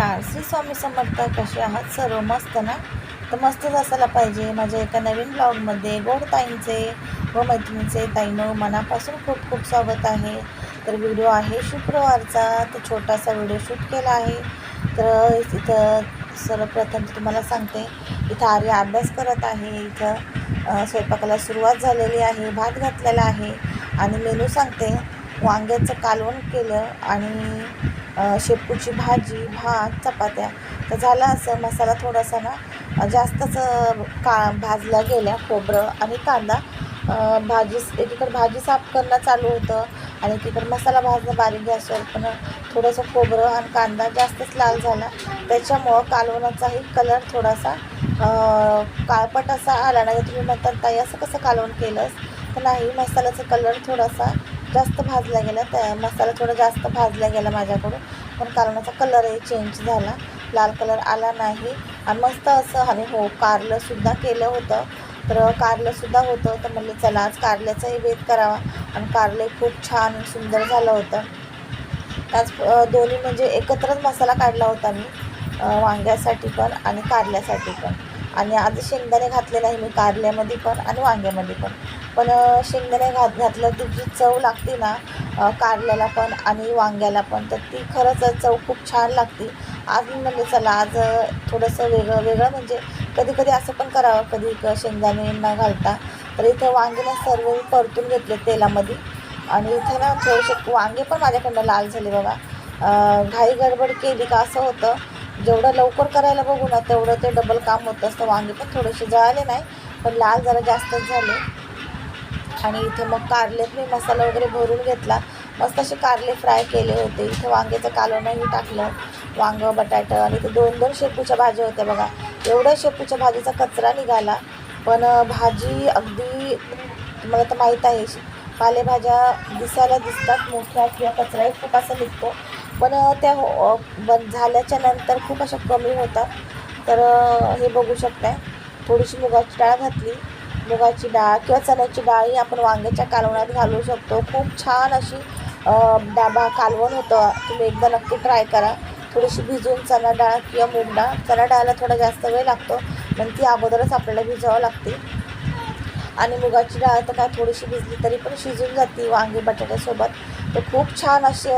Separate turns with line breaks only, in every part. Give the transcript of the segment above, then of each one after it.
Hello नमस्कार श्री स्वामी समर्थ कसे आहात? सर्व मस्त ना? तर मस्तच असायला पाहिजे. माझ्या एका नवीन ब्लॉगमध्ये गोड ताईंचे व मैत्रिणीचे ताईनो मनापासून खूप खूप स्वागत आहे. तर व्हिडिओ आहे शुक्रवारचा तर छोटासा व्हिडिओ शूट केला आहे. तर इथं सर्वप्रथम तुम्हाला सांगते इथं आर्य अभ्यास करत आहे. इथं स्वयंपाकाला सुरुवात झालेली आहे भात घातलेला आहे. आणि मेनू सांगते वांग्याचं कालवण केलं आणि शेपूची भाजी भात चपात्या. तर झालं असं मसाला थोडासा ना जास्तच का भाजल्या गेल्या खोबरं आणि कांदा. भाजी एकीकडे भाजी साफ करणं चालू होतं आणि तिकडं मसाला भाजणं बारीक गॅसवर. पण थोडंसं खोबरं आणि कांदा जास्तच लाल झाला. त्याच्यामुळं कालवणाचाही कलर थोडासा काळपट असा आला. नाही तुम्ही म्हणतात ताई असं कसं कालवण केलंस? तर नाही मसाल्याचा कलर थोडासा जास्त भाजला गेला त्या मसाला थोडा जास्त भाजला गेला माझ्याकडून. पण कारणाचा कलरही चेंज झाला. लाल कलर आला नाही. आणि मस्त असं आणि हो कारलंसुद्धा केलं होतं. तर कारलंसुद्धा होतं. तर म्हणलं चला आज कारल्याचाही वेध करावा. आणि कारले खूप छान सुंदर झालं होतं. त्याच दोन्ही म्हणजे एकत्रच मसाला काढला होता मी. वांग्यासाठी पण आणि कारल्यासाठी पण. आणि आज शेंगदाणे घातले नाही मी कारल्यामध्ये पण आणि वांग्यामध्ये पण. पण शेंगदाणे घात घातलं ती जी चव लागते ना कारल्याला पण आणि वांग्याला पण तर ती खरंच चव खूप छान लागते. आज मी म्हणलं चला आज थोडंसं वेगळं वेगळं म्हणजे कधी कधी असं पण करावं कधी शेंगदाणे न घालता. तर इथं वांगेला सर्व परतून घेतले तेलामध्ये. आणि इथे ना थोडेसे वांगे पण माझ्याकडनं लाल झाले बघा. घाई गडबड केली का असं होतं. जेवढं लवकर करायला बघू ना तेवढं ते डबल काम होतं असतं. वांगे पण थोडेसे जळाले नाही पण लाल जरा जास्तच झाले. आणि इथे मग कारलेत मी मसाला वगैरे भरून घेतला. मस्त असे कारले फ्राय केले होते. इथे वांग्याचं कालवणंही टाकलं. वांगं बटाटं आणि ते दोन दोन शेपूच्या भाज्या होत्या बघा. एवढ्या शेपूच्या भाजीचा कचरा निघाला. पण भाजी अगदी मला तर माहीत आहे पालेभाज्या दिसायला दिसतात मोठ्या किंवा कचराही खूप असा निघतो. पण त्या हो बंद झाल्याच्यानंतर खूप अशा कमी होतात. तर हे बघू शकताय. थोडीशी मुगाची डाळ घातली. मुगाची डाळ किंवा चण्याची डाळही आपण वांग्याच्या कालवणात घालू शकतो. खूप छान अशी डाबा कालवण होतं. तुम्ही एकदा नक्की ट्राय करा. थोडीशी भिजवून चणा डाळ किंवा मूग डाळ. चणा डाळला थोडा जास्त वेळ लागतो पण ती अगोदरच आपल्याला भिजावं लागते. आणि मुगाची डाळ तर काय थोडीशी भिजली तरी पण शिजून जाते वांगे बटाट्यासोबत तर खूप छान असे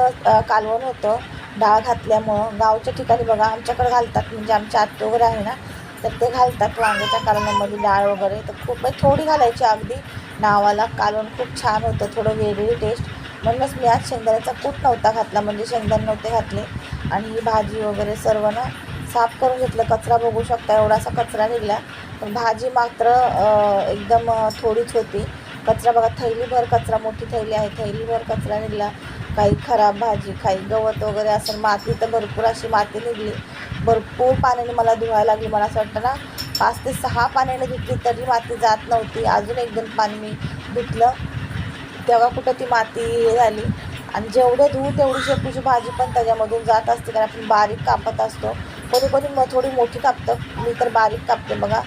कालवण होतं. डाळ घातल्यामुळं गावच्या ठिकाणी बघा आमच्याकडे घालतात. म्हणजे आमच्या आत्ते वगैरे आहे ना तर ते घालतात वांग्याच्या कालवणामध्ये डाळ वगैरे. तर खूप म्हणजे थोडी घालायची अगदी. नावाला कालवण खूप छान होतं थोडं वेगळी टेस्ट म्हणूनच मी आज शेंगदाण्याचा कूट नव्हता घातला म्हणजे शेंगदाणे नव्हते घातले. आणि ही भाजी वगैरे सर्व ना साफ करून घेतलं. कचरा बघू शकता एवढासा कचरा निघला. पण भाजी मात्र एकदम थोडीच होती. कचरा बघा थैलीभर कचरा मोठी थैली आहे. थैलीभर कचरा निघला. काही खराब भाजी काही गवत वगैरे असं माती तर भरपूर अशी माती निघली. भरपूर पाण्याने मला धुवायला लागली. मला असं वाटतं ना पाच ते सहा पाण्याने धुतली तरी माती जात नव्हती. अजून एक दोन पाणी मी धुतलं. तेव्हा कुठं ती माती हे झाली. आणि जेवढं धुवू तेवढी शेपूची भाजी पण त्याच्यामधून जात असते. कारण आपण बारीक कापत असतो. कोणी कोणी मग थोडी मोठी कापतं. मी तर बारीक कापते बघा.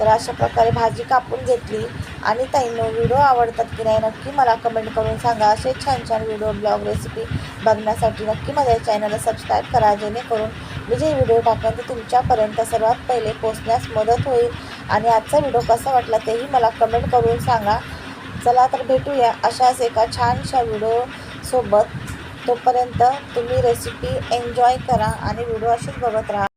तर अशा प्रकारे भाजी कापून घेतली. आणि ताईनो व्हिडिओ आवडतात की नाही नक्की मला कमेंट करून सांगा. असे छान छान व्हिडिओ ब्लॉग रेसिपी बघण्यासाठी नक्की माझ्या चॅनलला सबस्क्राईब करा जेणेकरून मी जे व्हिडिओ टाकेन ते तुमच्यापर्यंत सर्वात पहिले पोचण्यास मदत होईल. आणि आजचा व्हिडिओ कसा वाटला तेही मला कमेंट करून सांगा. चला तर भेटूया अशाच एका छानशा व्हिडिओसोबत तोपर्यंत तुम्ही रेसिपी एन्जॉय करा आणि व्हिडिओ अशीच बघत राहा.